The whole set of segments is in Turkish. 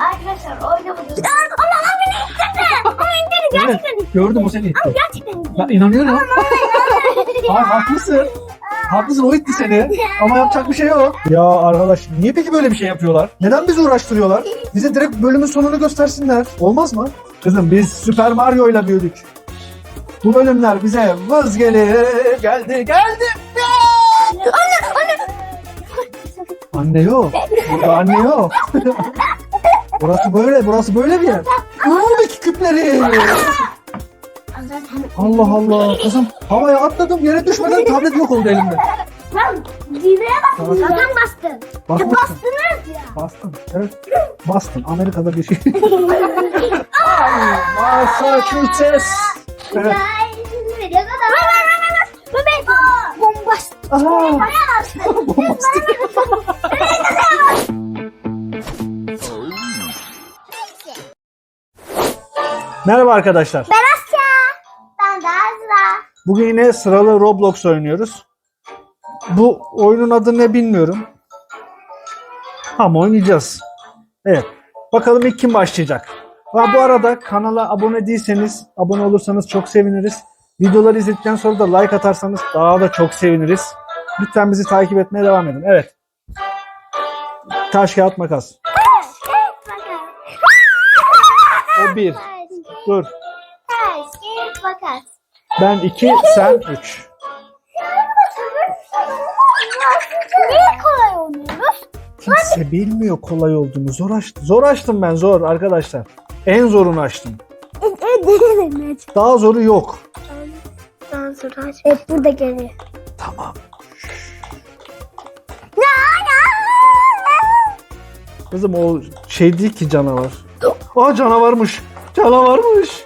Arkadaşlar oynamadım. Ama ama beni ittirdi. Ama ittirdi gerçekten. Gördüm o seni itti. Gerçekten ittirdi. Ben inanıyorum. Hayır haklısın. Haklısın o itti seni. Ama yapacak bir şey yok. Ya arkadaş niye peki böyle bir şey yapıyorlar? Neden bizi uğraştırıyorlar? Bize direkt bölümün sonunu göstersinler. Olmaz mı? Kızım biz Süper Mario ile büyüdük. Bu bölümler bize vız gelir. Geldi geldi. Anne anne. Anne yok. Burada anne yok. burası böyle, burası böyle bir yer. Buradaki küpleri. Allah Allah. Kızım havaya atladım yere düşmeden tablet yok oldu elimde. Lan zirveye bastın. Zaten bastın. Basmışsın. Bastınız ya. Bastın. Evet. Bastın. Amerika'da bir şey. Massachusetts. Evet. Ne kadar? Merhaba arkadaşlar. Ben Asya. Ben de Azra. Bugün yine sıralı Roblox oynuyoruz. Bu oyunun adı ne bilmiyorum. Ama oynayacağız. Evet. Bakalım ilk kim başlayacak? Ha, bu arada kanala abone değilseniz, abone olursanız çok seviniriz. Videoları izledikten sonra da like atarsanız daha da çok seviniriz. Lütfen bizi takip etmeye devam edin. Evet. Taş kağıt makas. O bir. Dur. Kağıt, makas. Ben iki, sen üç. Niye kolay oynuyoruz? Kimse bilmiyor kolay olduğunu. Zor açtım. Zor açtım ben zor arkadaşlar. En zorunu açtım. Evet, deneyelim. Daha zoru yok. Ben Evet, burada geliyor. Tamam. Kızım o şey değil ki canavar. Aa canavarmış. Canavarmış.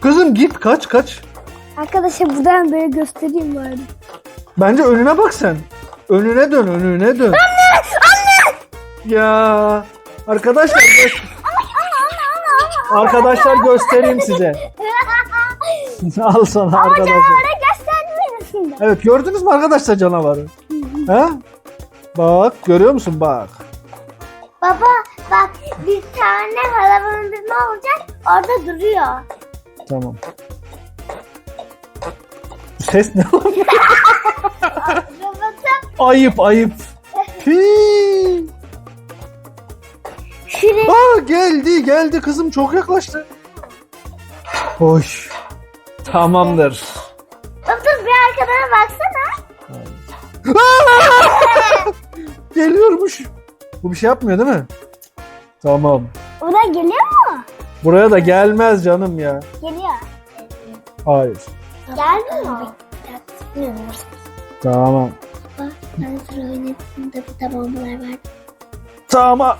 Kızım git kaç kaç. Arkadaşlar buradan böyle göstereyim bari. Bence önüne bak sen. Önüne dön önüne dön. Anne! Anne! Ya arkadaşlar gö- arkadaşlar göstereyim size. Al sana arkadaşlar. Canavar'a göstermeyin şimdi. Evet gördünüz mü arkadaşlar canavarı? He? Bak görüyor musun bak. Baba bir tane halalandırma olacak orada duruyor. Tamam. Bu ses ne? Robotum ayıp ayıp. Hii. şuraya Aa geldi geldi kızım çok yaklaştı. Hoş. Tamamdır. Dur bir arkadana baksana. Geliyormuş. Bu bir şey yapmıyor değil mi? Tamam. Buradan geliyor mu? Buraya da gelmez canım ya. Geliyor. Hayır. Gelmiyor. Tamam. Ben sıra oynadığımda bir tamamlar var. Tamam.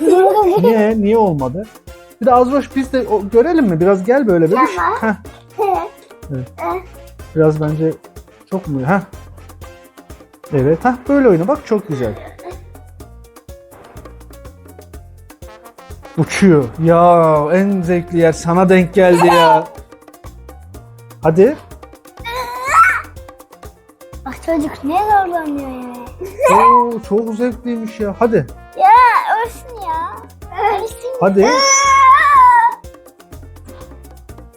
Niye? Niye olmadı? Bir de Azroş biz de o- görelim mi? Biraz gel böyle bir. Tamam. Heh, biraz bence çok mu? Heh. Evet. Heh, böyle oyna. Bak çok güzel. Uçuyor. Ya en zevkli yer sana denk geldi ya. Hadi. Bak çocuk ne zorlanıyor ya. Oo, çok zevkliymiş ya. Hadi. Ya ölsün ya. Ölsün. Hadi.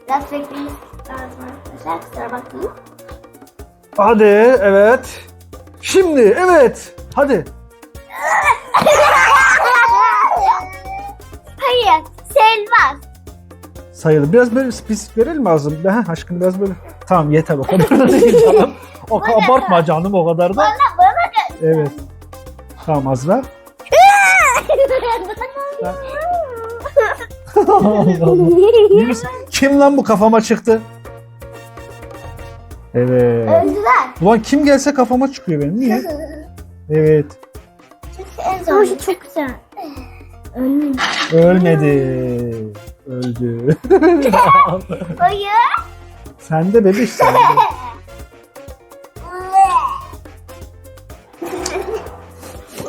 Biraz bekleyin lazım arkadaşlar. Kusura bakmayın. Hadi. Evet. Şimdi evet. Hadi. Selmaz. Sayılır. Biraz böyle spesifik verelim mi ağzım? Ha, aşkım biraz böyle. Tamam yeter o kadar da değil canım. O kadar abartma canım o kadar da. Bana bana gel. Evet. Tamam. İyi misin? Kim lan bu kafama çıktı? Evet. Öldüler. Ulan kim gelse kafama çıkıyor benim. Niye? Evet. En zor. Çok güzel. Ölmedi. Ölmedi. Öldü. Hayır. sen de bebiş sen de.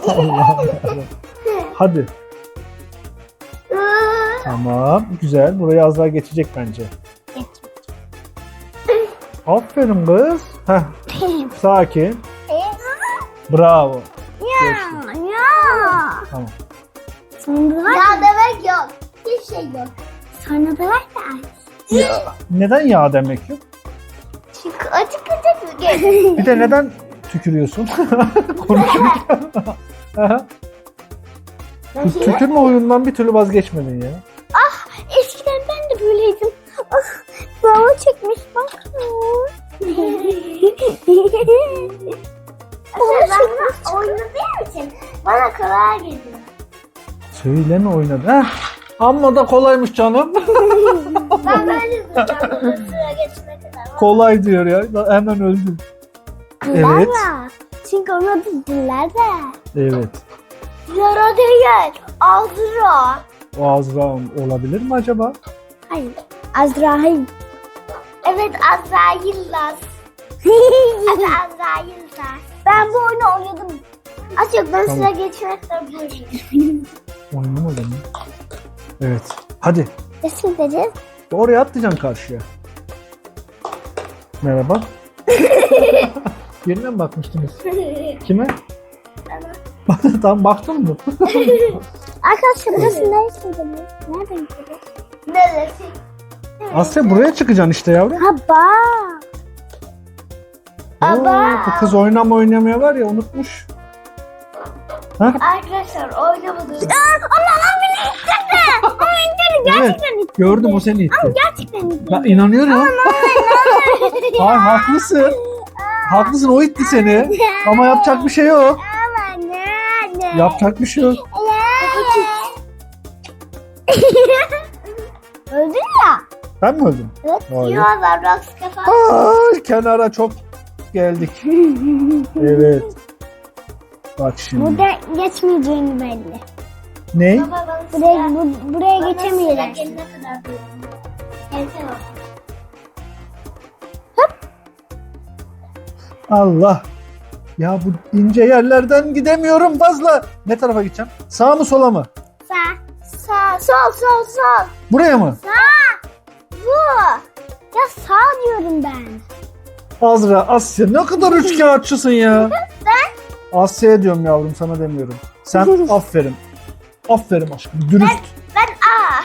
Allah Allah. Hadi. Tamam. Güzel. Burayı az daha geçecek bence. Aferin kız. Heh, sakin. Bravo. Ya ya. Tamam. Sonra da var ya demek yok. Hiçbir şey yok. Sonra da var ya. Ya, neden yağ demek yok? Çünkü açık açık Bir de neden tükürüyorsun? Konuşurken. Bu Tükürme oyundan bir türlü vazgeçmedin ya. Eskiden ben de böyleydim. Ah, baba çekmiş bak. ben oynadığım için bana kolay geliyor. Söyle mi oynadın? Heh. Amma da kolaymış canım. Ben böyle zıpladım sıra geçene kadar. Kolay diyor ya. Hemen öldüm. Evet. Dilara. Çünkü onun adı Dilara. Evet. Dilara değil. Azra. O Azra olabilir mi acaba? Hayır. Azrail. Evet Azrail'las. evet Azrail'las. Ben bu oyunu oynadım. Az yok ben sıra geçmekten bu oyunu. Oyunum o zaman. Evet. Hadi. Nasıl gideceğiz? Oraya atlayacaksın karşıya. Merhaba. Birine mi bakmıştınız? Kime? Tam baktın mı? Arkadaşlar burası neresi gidelim? Nereden gideceğiz? Neresi? Asya buraya çıkacaksın işte yavrum. Ha bak. Aba. Oo, bu kız oynama oynamaya var ya unutmuş. Arkadaşlar oynamadım. Allah Allah beni ittirdi. Ama ittirdi gerçekten Evet, ittirdi. gördüm o seni itti. Gerçekten ittirdi. Ben inanıyorum. Ay haklısın. Haklısın o itti seni. Ama yapacak bir şey yok. Ama nerede? Yapacak bir şey yok. Öldün ya. Ben mi öldüm? Evet. Hayır. Diyorlar Rox kafa. Ay kenara çok geldik. Evet. Bak şimdi. Burada geçmeyeceğini belli. Ne? Buraya, bu, buraya geçemeyeceksin. kadar Allah. Ya bu ince yerlerden gidemiyorum fazla. Ne tarafa gideceğim? Sağ mı sola mı? Sağ. Sağ. Sol sol sol. Buraya mı? Bu. Ya sağ diyorum ben. Azra, Asya ne kadar üçkağıtçısın ya. Ben? Asya'ya diyorum yavrum sana demiyorum. Sen aferin. Aferin aşkım. Dürüst. Ben A.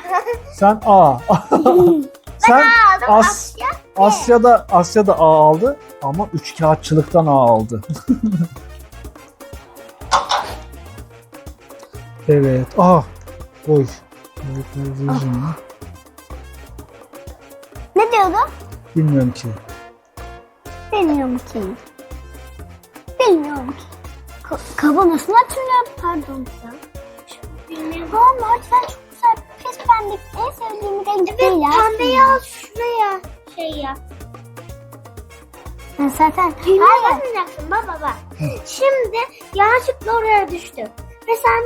Sen A. Sen Aldım As Asya. Asya'da Asya'da A aldı ama üçkağıtçılıktan A aldı. evet. Ah. Oy. Evet, evet, evet. Ne diyordu? Bilmiyorum ki. Bilmiyorum ki. Bilmiyorum ki. Ka kaba nasıl hatırlıyorum? Pardon. Bilmiyorum. Ama lütfen çok güzel. Pes pembe. En sevdiğim renk evet, değil ya. Pembeyi al şuraya. Şey yap. Ben zaten... Hayır. Bakmayacaksın baba bak. Şimdi yanlışlıkla oraya düştüm. Ve sen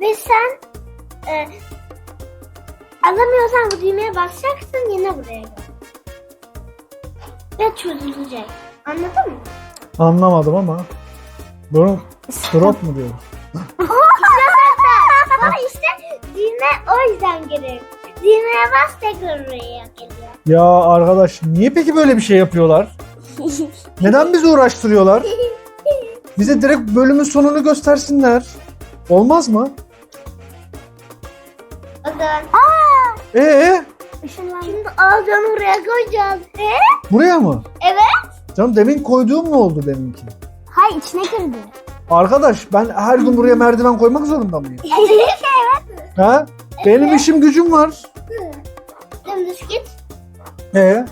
ve sen e, alamıyorsan bu düğmeye basacaksın yine buraya gel. Ve çözülecek. Anladın mı? Anlamadım ama. Drop, drop mu diyor? Ama işte düğme o yüzden gerek. Düğmeye bas tekrar oraya geliyor. Ya arkadaş niye peki böyle bir şey yapıyorlar? Neden bizi uğraştırıyorlar? Bize direkt bölümün sonunu göstersinler. Olmaz mı? O zaman. Aa! Ee, Şimdi ağzını oraya koyacağız. E? buraya mı? Evet. Canım demin koyduğum mu oldu deminki? Hayır içine girdi. Arkadaş ben her gün buraya merdiven koymak zorunda mıyım? Evet. evet. Ha? Benim işim gücüm var. Dümdüz git. Ee?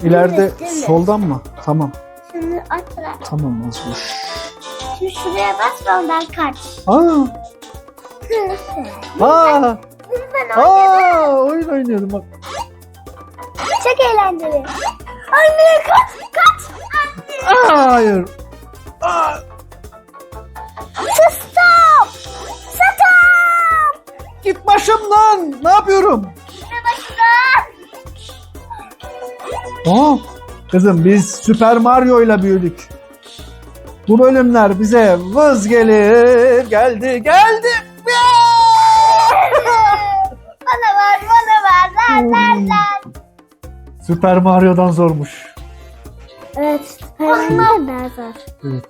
İleride Dümdüz, dümdüz. soldan mı? Tamam. Şimdi at bırak. Tamam Azra. Şimdi şuraya bas ve ondan kaç. Aa, aa, Ben aa, oyun oynuyordum bak. Çok eğlenceli. Anne kaç kaç. Hayır. Aa, Stop. Stop. git başımdan. Ne yapıyorum? Ne başına? Aa, kızım biz Süper Mario ile büyüdük. Bu bölümler bize vız gelir. Geldi, geldi. Bana var bana var. Lan lan lan. Süper Mario'dan zormuş. Evet. Da zor. Evet.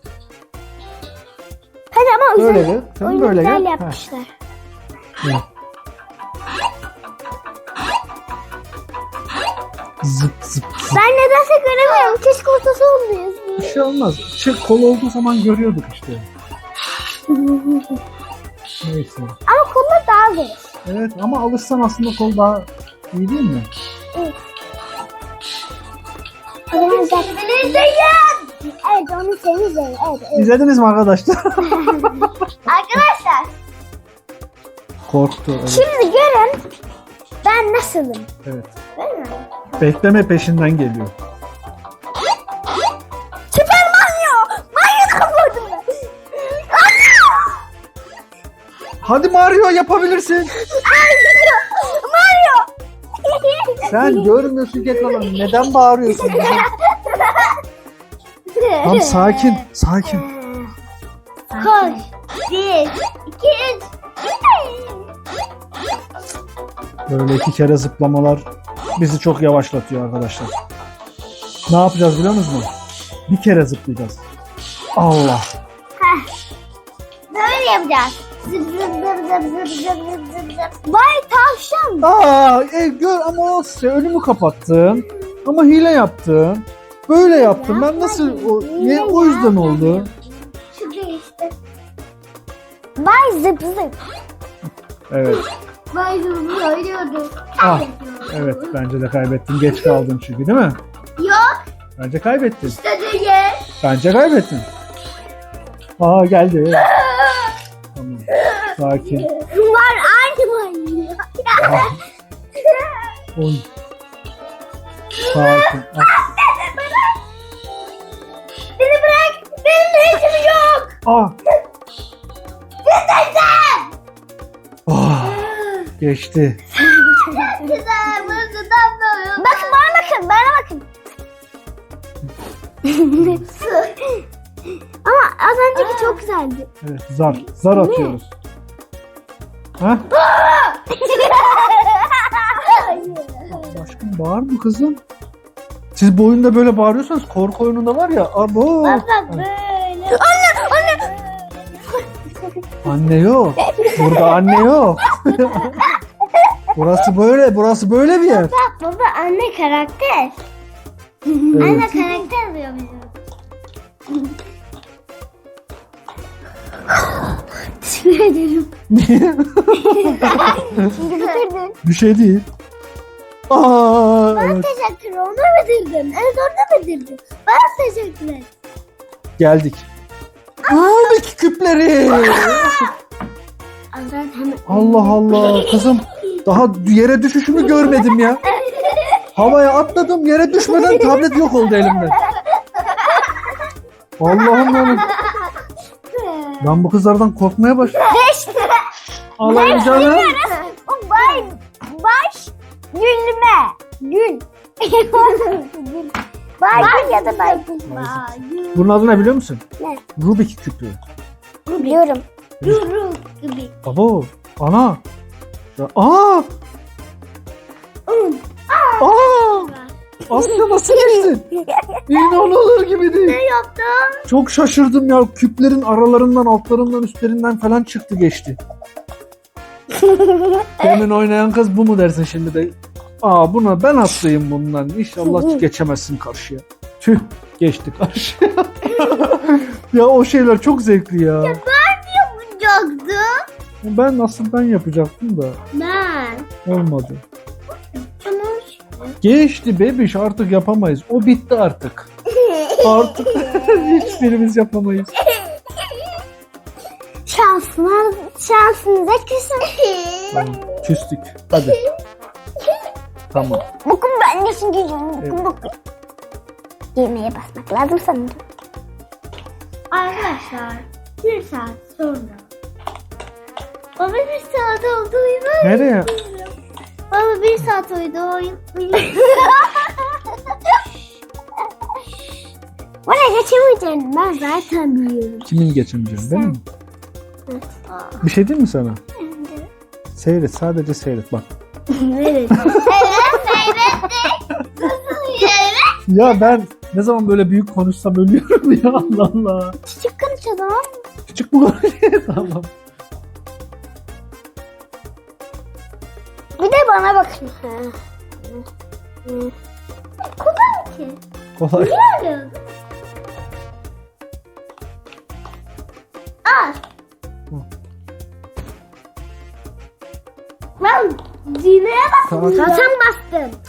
Hadi ama Böyle özel gel. Sen böyle gel. yapmışlar. Evet. Zıp zıp zıp. Ben nedense göremiyorum. Keşke ortası oluyor. Bir şey olmaz. Çık kol olduğu zaman görüyorduk işte. Neyse. Ama kolla daha zor. Evet ama alışsan aslında kol daha iyi değil mi? O zaman zaten... Evet onu senin izleyin. Evet, evet. İzlediniz mi arkadaşlar? Arkadaşlar Korktu. Evet. şimdi görün ben nasılım. evet. Değil mi? Bekleme peşinden geliyor. Süper Mario! Mario kapadım ben. Hadi Mario yapabilirsin. Sen görmüyorsun ki kalanı. Neden bağırıyorsun? Tamam sakin. Sakin. Koş. Bir, iki, üç. Böyle iki kere zıplamalar bizi çok yavaşlatıyor arkadaşlar. Ne yapacağız biliyor musunuz? Bir kere zıplayacağız. Allah. Böyle yapacağız. Vay tavşan. Aa e, gör ama olsun önümü kapattın. Ama hile yaptın. Böyle yaptım. Ben nasıl o, ne, o yüzden oldu. Çünkü işte. Vay zıp zıp. Evet. Vay zıp zıp oynuyordu. Ah, evet bence de kaybettin. Geç kaldın çünkü değil mi? Yok. Bence kaybettin. İşte değil. Bence kaybettin. Aa geldi. Sakin. Var aynı oynuyor. Ah, on. Sakin. Ah, Beni bırak. Benim işim yok. ah. Ah, geçti. Güzel burası tatlı. Bakın bana bakın bana bakın. Ama az önceki çok güzeldi. Evet zar. Zar atıyoruz. Ha? Aşkım bağırma kızım. Siz bu oyunda böyle bağırıyorsanız korku oyununda var ya. Abo. Bak bak böyle. Anne anne. Anne yok. Burada anne yok. burası böyle. Burası böyle bir yer. Bak baba anne karakter. Evet. Anne karakter diyor bizim. Teşekkür ederim. Çünkü bitirdin. bir şey değil. Aa, evet. Teşekkür ona mı bitirdin? Evet orada mı bitirdin? Bana teşekkür et. Geldik. Rubik küpleri. Azra hemen. Allah Allah. Kızım daha yere düşüşümü görmedim ya. Havaya atladım yere düşmeden tablet yok oldu elimden. Allah'ım benim. Ben bu kızlardan korkmaya başladım. Beş. Allah'ım canım. O bay, baş gülme. Gül. Gül. Baygın ya da baygın. Baygın. Bunun adı ne biliyor musun? Ne? Rubik küpü. Biliyorum. Yuru gibi. Baba, ana. Ya, aa, Un. aa. Asya nasıl geçtin? İnanılır gibi değil. Ne yaptın? Çok şaşırdım ya. Küplerin aralarından, altlarından, üstlerinden falan çıktı geçti. Demin oynayan kız bu mu dersin şimdi de? Aa buna ben atlayayım bundan. İnşallah geçemezsin karşıya. Tüh geçti karşıya. ya o şeyler çok zevkli ya. Yapacaktım. Ben nasıl ben yapacaktım da Ben. olmadı. Geçti bebiş artık yapamayız. O bitti artık. Artık hiçbirimiz yapamayız. Şansına, şansınıza küsün. Tamam, küstük. Hadi. Tamam. Bokun ben de şimdi bokun Evet. bokun. Yemeğe basmak lazım sanırım. Arkadaşlar bir saat sonra. Baba bir saat oldu uyumak Nereye? Baba bir saat uyudu uyumak Bana geçemeyeceğim ben zaten biliyorum. Kimin geçemeyeceğini değil mi? Bir şey değil mi sana? Seyret sadece seyret bak. Evet. evet seyrettik. Evet. Ya ben ne zaman böyle büyük konuşsam ölüyorum ya Allah Allah. Küçük konuşalım. çık bu tamam. Bir de bana bakın. Kolay ki. Kolay. Öyle. Al. Hı. Ben düğmeye Tamam. bastım. Zaten bastım.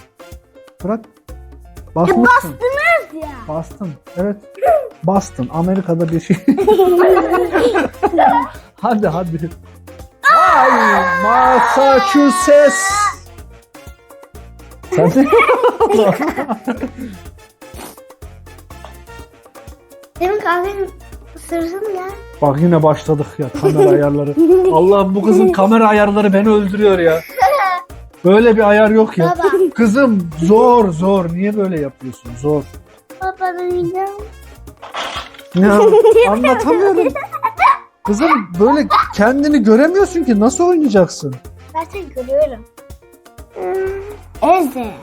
Bırak. Ya Basmışsın. bastınız ya. Bastın. Evet. Bastın. Amerika'da bir şey. hadi hadi. Ay Massachusetts. Sen de Demin kahvenin sırrını ya. Bak yine başladık ya kamera ayarları. Allah'ım bu kızın kamera ayarları beni öldürüyor ya. Böyle bir ayar yok ya. Baba. Kızım zor zor. Niye böyle yapıyorsun? Zor. Babanın videom. Ya anlatamıyorum. Kızım böyle kendini göremiyorsun ki nasıl oynayacaksın? Zaten görüyorum. Eze.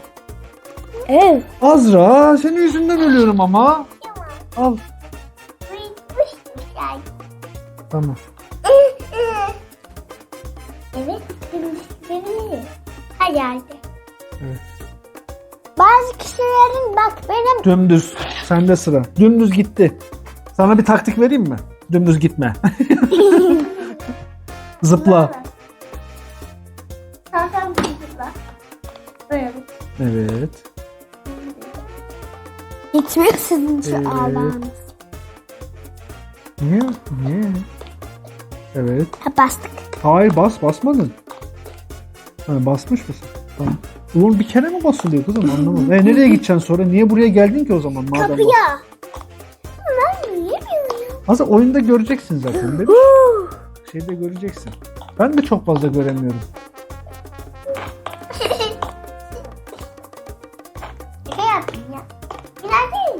Ev. Azra senin yüzünden ölüyorum ama. Al. Tamam. Evet, gülmüşleri. Hadi hadi. Evet. Bazı kişilerin bak benim Dümdüz. Sende sıra. Dümdüz gitti. Sana bir taktik vereyim mi? Dümdüz gitme. Zıpla. Tamam tamam zıpla. Böyle. Evet. Gitmiyor sizin şu Evet. ağlarınız. Niye? Niye? Evet. Ha bastık. Hayır bas basmadın. Ha, basmış mısın? Tamam. Oğlum bir kere mi basılıyor kızım anlamadım. E, nereye gideceksin sonra? Niye buraya geldin ki o zaman madem bas- Kapıya. Ben? Aslında oyunda göreceksin zaten. Benim şeyde göreceksin. Ben de çok fazla göremiyorum. Yapayım ya? Ben?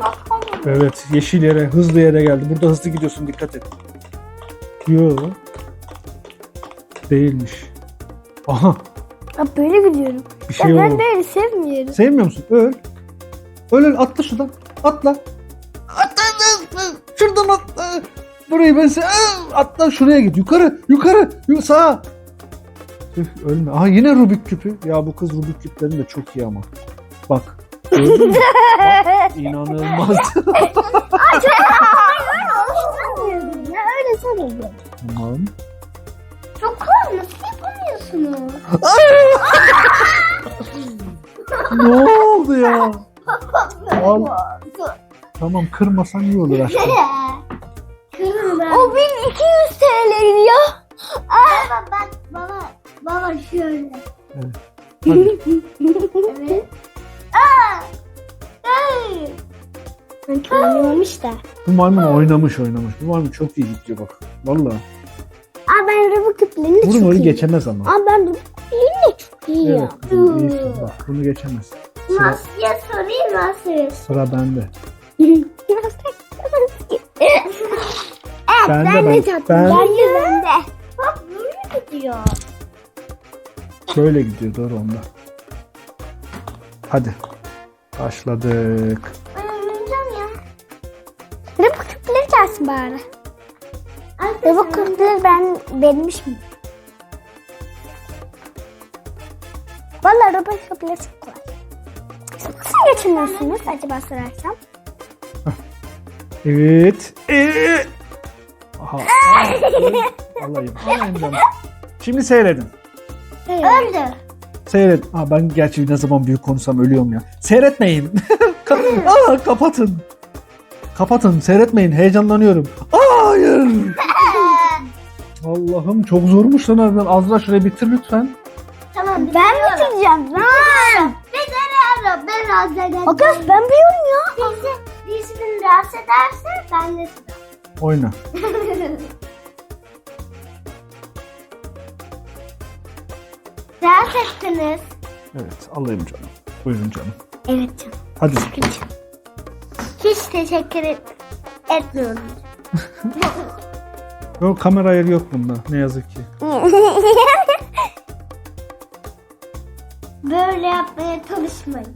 Bakalım. Evet yeşil yere hızlı yere geldi. Burada hızlı gidiyorsun dikkat et. Yo. Değilmiş. Aha Ya böyle gidiyorum. bir şey oldu. böyle sevmiyorum. Sevmiyor musun? Öl. Öl öl atla şuradan. Atla. Atla. Şuradan atla. Burayı ben Aa, Atla şuraya git. Yukarı. Yukarı. yu- Sağa. Üf, ölme. Aha yine Rubik küpü. Ya bu kız Rubik küplerini de çok iyi ama. Bak. Gördün mü? Bak, İnanılmaz. ya öyle sanıyordum. tamam. Çok kolay nasıl yapamıyorsunuz? ne oldu ya? Al. Tamam kırmasan iyi olur aşkım. O bin 200 TL'ydi ya. Baba bak baba. Baba şöyle. Evet. Hadi. Evet. Aa! Ay! Ben oynamamış da. Bu maymun oynamış oynamış. Bu maymun çok iyi gidiyor bak. Vallahi. Aa ben Rubik küplerini Bunu çok iyi. geçemez ama. Aa ben Rubik küplerini de çok iyi Evet iyisin bak. Bunu geçemez. Sıra, Nasıl sorayım nasıl? sıra bende. evet Ben de, ben, ben- de tatlım. ben- Ben de ben de. Bak böyle gidiyor. Böyle gidiyor doğru onda. Hadi. Başladık. Ben oynayacağım ya. Rubik küpleri gelsin bari. Rubik küpleri ben vermiş mi? Valla Rubik küpleri çok kolay. Geçiniyorsunuz acaba sorarsam? Evet. Evet. Aha. Alayım. Alayım canım. Şimdi seyredin. Öldü. Seyret. Aa, ben gerçi ne zaman büyük konuşsam ölüyorum ya. Seyretmeyin. Ka- Aa, kapatın. Kapatın. Seyretmeyin. Heyecanlanıyorum. Hayır. Allah'ım çok zormuş lan harbiden. Azra şurayı bitir lütfen. Tamam ben bitireceğim. Ben. Rahatsız ederim. O kız ben biliyorum ya. Birisi beni rahatsız ederse ben de Oyna. Rahatsız ettiniz. Evet alayım canım. Buyurun canım. Evet canım. Hadi. Hiç teşekkür et, etmiyorum. Yok kamera ayarı yok bunda. Ne yazık ki. Böyle yapmaya çalışmayın.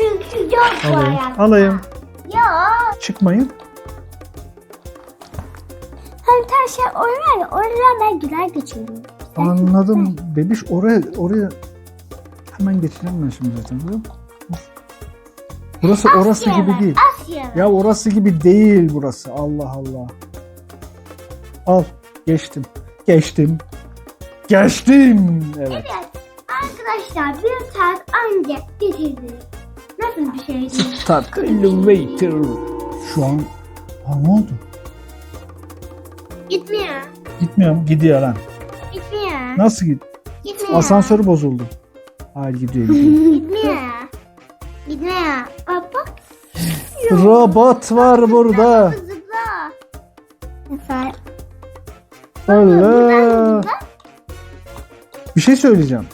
Çünkü yok bu Alayım. hayatta. Alayım. Yok. Çıkmayın. Hani tane şey var ya oradan ben gider geçiyorum. Anladım. Bebiş oraya oraya hemen geçeceğim ben şimdi zaten. Burası orası gibi değil. Asya. Ya orası gibi değil burası. Allah Allah. Al. Geçtim. Geçtim. Geçtim. Evet. Evet. Arkadaşlar bir saat önce getirdi. Nasıl bir şeydi? Start elevator. Şu an... Ha ne oldu? Gitmiyor. Gitmiyorum. Gidiyor lan. Gitmiyor. Nasıl git? Gitmiyor. Asansörü bozuldu. Hayır gidiyor. gidiyor. Gitmiyor. Gitmiyor. Baba. Robot var burada. Zıpla. Mesela. Allah. Bir şey söyleyeceğim.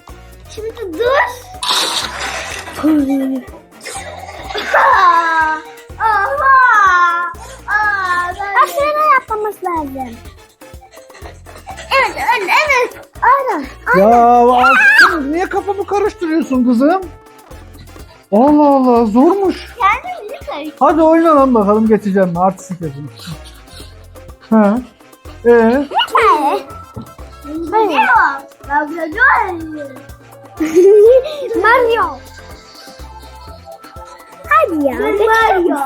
Şimdi dur. Aa. Aslında yapmamız lazım. Evet, evet, evet. Aynen. Ya aşkım niye kafamı karıştırıyorsun kızım? Allah Allah zormuş. Kendimizi karıştırdık. Hadi oyna lan bakalım geçeceğim mi? Artistik yapayım. Ha. Ee, Mario. Mario. Hadi ya. Mario.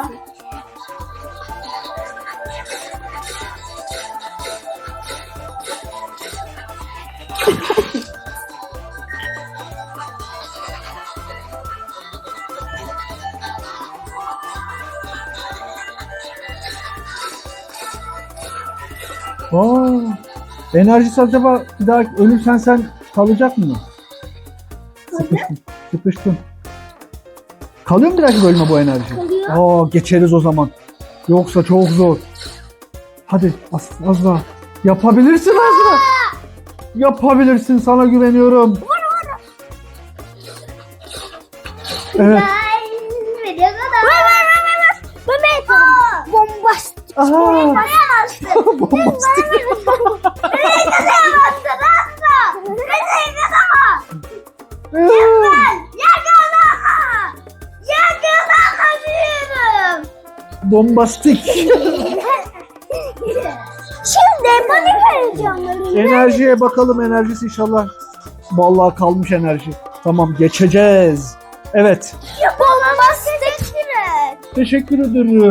aa, enerjisi acaba bir daha ölürsen sen kalacak mı? Sıkıştın. Sıkıştın. Kalıyor mu bir dahaki bölüme bu enerji? Kalıyor. Aa, geçeriz o zaman. Yoksa çok zor. Hadi Az- Azra. Yapabilirsin Azra. Yapabilirsin sana güveniyorum. Evet. Var var var var. Bebe yaparım. Bombastik. Aha. Bombastik. Şimdi panik arayacağım. Enerjiye bakalım enerjisi inşallah. Vallahi kalmış enerji. Tamam geçeceğiz. Evet. Bombastik süret. Teşekkür ederim.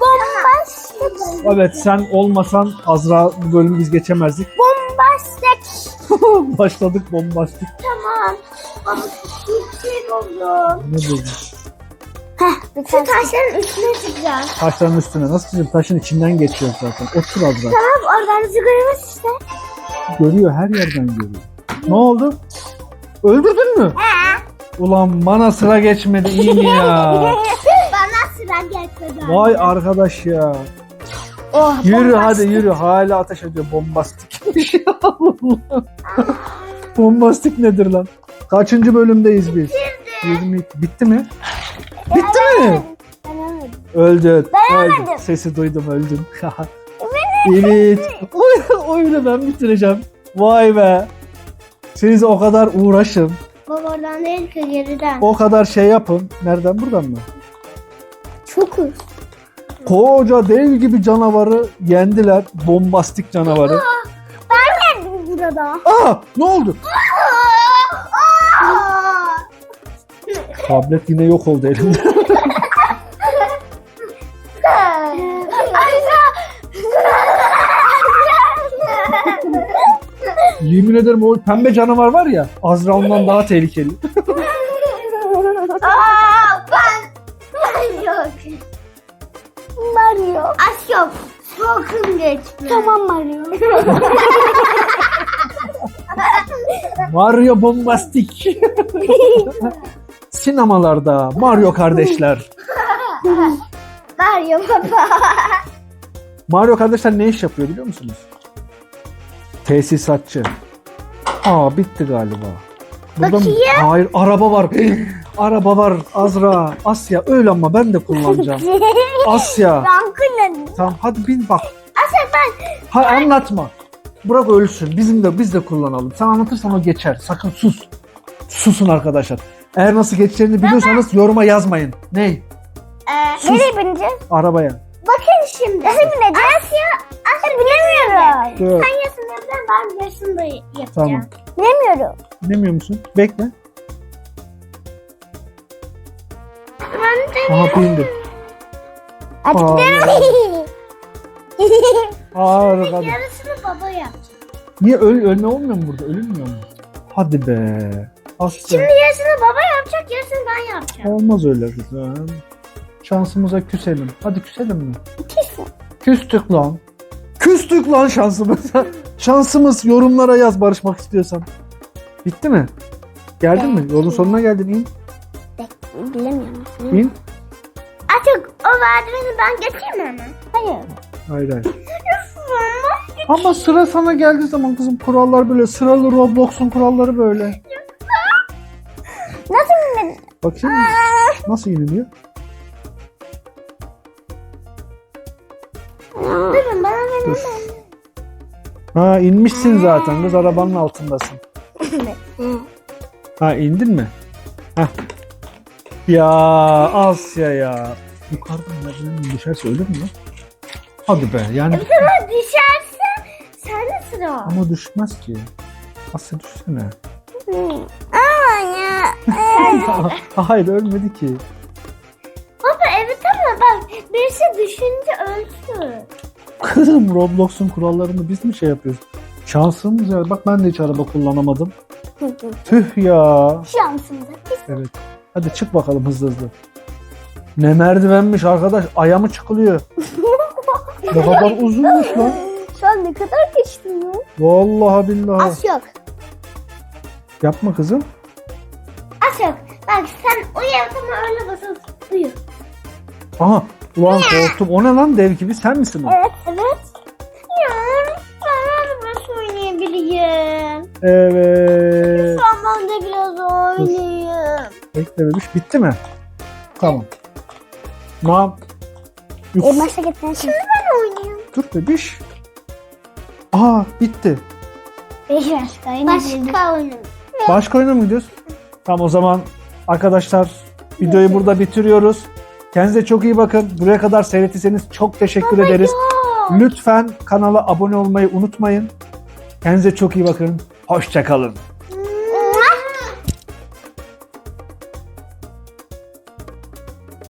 Bombastik. Evet sen olmasan Azra bu bölümü biz geçemezdik. Bombastik. Başladık bombastik. Tamam. Bombastik şey buldum. Ne bu? Heh, Şu taşların üstüne çıkacağız. Taşların üstüne. Nasıl çıkacağım? Taşın içinden geçiyor zaten. Otur Azra. Tamam oradan bizi göremez işte. Görüyor her yerden görüyor. Ne oldu? Öldürdün mü? He. Ulan bana sıra geçmedi iyi mi ya? Bana sıra geçmedi. Vay arkadaş ya. Oh, Yürü bombastik. hadi yürü. Hala ateş ediyor. Bombastik. Bombastik nedir lan? Kaçıncı bölümdeyiz biz? 20. Bitti mi? Bitti mi? Denemedim. Öldün. Beğenmedim. Öldün. Sesi duydum öldün. evet. O- Oyunu ben bitireceğim. Vay be. Siz o kadar uğraşın. Baba oradan değil ki geriden. O kadar şey yapın. Nereden buradan mı? Çok uz. Koca dev gibi canavarı yendiler. Bombastik canavarı. Ben geldim burada. Aa ne oldu? Tablet yine yok oldu elimde. Yemin ederim o pembe canavar var ya Azra ondan daha tehlikeli. Aa, ben ben yok. Mario. Aç yok. Sakın geçme. Tamam Mario. Mario bombastik. Sinemalarda Mario kardeşler. Mario baba. Mario kardeşler ne iş yapıyor biliyor musunuz? Tesisatçı. Aa bitti galiba. Burada mı? Bakayım. Hayır araba var. araba var Azra. Asya öyle ama ben de kullanacağım. Asya. ben kullandım. Tamam hadi bin bak. Asıl ben Ha anlatma. Bırak ölsün. Bizim de biz de kullanalım. Sen anlatırsan o geçer. Sakın sus. Susun arkadaşlar. Eğer nasıl geçeceğini biliyorsanız yoruma yazmayın. Ney? Ee, nereye bineceğiz? Arabaya. Bakın şimdi. Nasıl bineceğiz? Asya, Asya bilemiyorum. Dur. Sen yarısını yapacaksın, ben yarısını da yapacağım. Tamam. Bilemiyorum. Bilmiyor musun? Bekle. Ben de Aha. Artık Aa, gidelim. Hadi. Yarısını baba yapacak. Niye öl ölme olmuyor mu burada? Ölünmüyor mu? Hadi be. Asya. Şimdi yarısını baba yapacak, yarısını ben yapacağım. Olmaz öyle kızım. Şansımıza küselim. Hadi küselim mi? Kesin. Küstük lan. Küstük lan şansımıza. Şansımız yorumlara yaz barışmak istiyorsan. Bitti mi? Geldin mi? Yolun sonuna geldin. İn. Bilemiyorum. İn. Artık o merdiveni ben geçeyim mi hemen? Hayır. Hayır hayır. Ama sıra sana geldiği zaman kızım kurallar böyle. Sıralı Roblox'un kuralları böyle. Nasıl bilmedin? Bakayım. Nasıl iniliyor? Durun bana verin. Dur. Ha inmişsin zaten. Kız arabanın altındasın. Ha indin mi? Heh. Ya Asya ya. Yukarıdan merdivenden düşerse ölür mü? lan? Hadi be yani Sana düşerse sen de sıra. ama düşmez ki. Asya düşsene. Ya. Hayır ölmedi ki. Baba evet ama bak birisi düşünce ölsün. Kızım Roblox'un kurallarını biz mi şey yapıyoruz? Şansımız ya. Bak ben de hiç araba kullanamadım. Tüh ya. Şansımıza. Evet. Hadi çık bakalım hızlı hızlı. Ne merdivenmiş arkadaş. Aya mı çıkılıyor? Ne kadar uzunmuş lan. Şu an ne kadar geçtim ya? Vallahi billahi. Az yok. Yapma kızım. Yok. Bak sen uyu ama öyle basın uyu. Aha. Ulan korktum. O ne lan dev gibi? Sen misin o? Evet evet. Ya ben de nasıl oynayabilirim? Evet. Lütfen ben de biraz oynayayım. Bekle bebiş. Bitti mi? Tamam. Ne yap? Yuk- E başa getirin şimdi. Ben oynayayım. Dur bebiş. Aa bitti. Başka oyun. Başka oyun. Başka oyuna mı gidiyoruz? Tamam o zaman arkadaşlar videoyu burada bitiriyoruz. Kendinize çok iyi bakın. Buraya kadar seyrettiyseniz çok teşekkür ederiz. Lütfen kanala abone olmayı unutmayın. Kendinize çok iyi bakın. Hoşçakalın.